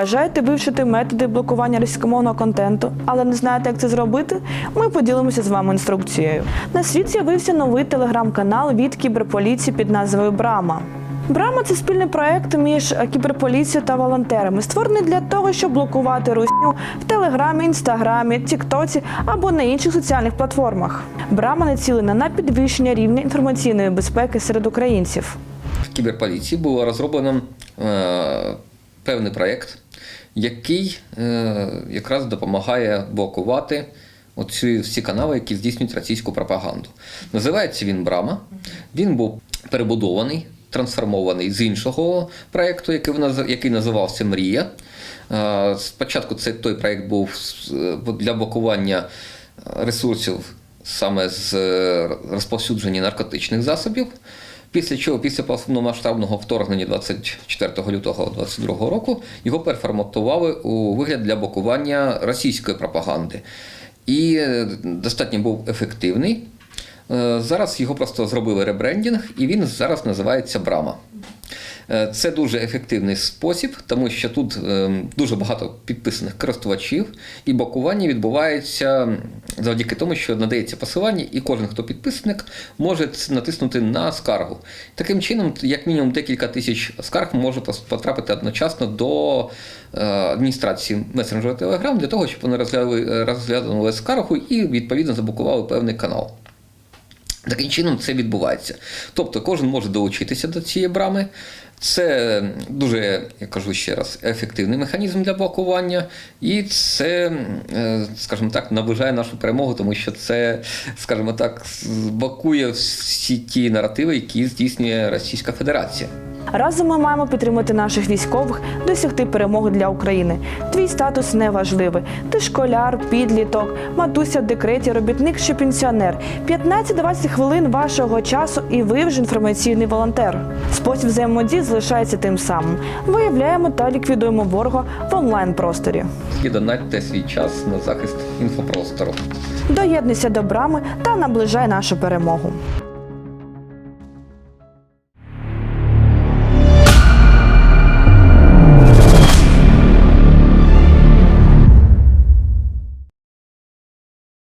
Бажаєте вивчити методи блокування російськомовного контенту, але не знаєте, як це зробити? Ми поділимося з вами інструкцією. На світ з'явився новий телеграм-канал від кіберполіції під назвою Брама. Брама це спільний проект між кіберполіцією та волонтерами, створений для того, щоб блокувати русню в Телеграмі, Інстаграмі, Тіктоці або на інших соціальних платформах. Брама націлена на підвищення рівня інформаційної безпеки серед українців. В кіберполіції було розроблено е, певний проєкт, який е, якраз допомагає блокувати оці всі канали, які здійснюють російську пропаганду. Називається він Брама. Він був перебудований, трансформований з іншого проєкту, який, який називався Мрія. Е, Спочатку це той проєкт був е, для блокування ресурсів саме з розповсюдження наркотичних засобів. Після чого, після повномасштабного вторгнення 24 лютого 2022 року, його переформатували у вигляд для блокування російської пропаганди. І е, достатньо був ефективний. Е, Зараз його просто зробили ребрендінг, і він зараз називається Брама. Е, Це дуже ефективний спосіб, тому що тут е, дуже багато підписаних користувачів, і блокування відбувається завдяки тому, що надається посилання, і кожен, хто підписник, може натиснути на скаргу. Таким чином, як мінімум декілька тисяч скарг може потрапити одночасно до е, адміністрації месенджера Telegram для того, щоб вони розглянули скаргу і відповідно заблокували певний канал. Таким чином це відбувається. Тобто кожен може долучитися до цієї брами. Це дуже, я кажу ще раз, ефективний механізм для блокування, і це, е, скажімо так, наближає нашу перемогу, тому що це, скажімо так, блокує всі ті наративи, які здійснює Російська Федерація. Разом ми маємо підтримати наших військових, досягти перемоги для України. Твій статус не важливий. Ти школяр, підліток, матуся в декреті, робітник чи пенсіонер. 15-20 хвилин вашого часу, і ви вже інформаційний волонтер. Спосіб взаємодії залишається тим самим. Виявляємо та ліквідуємо ворога в онлайн просторі. І донатьте свій час на захист інфопростору. Доєднуйся до брами та наближай нашу перемогу.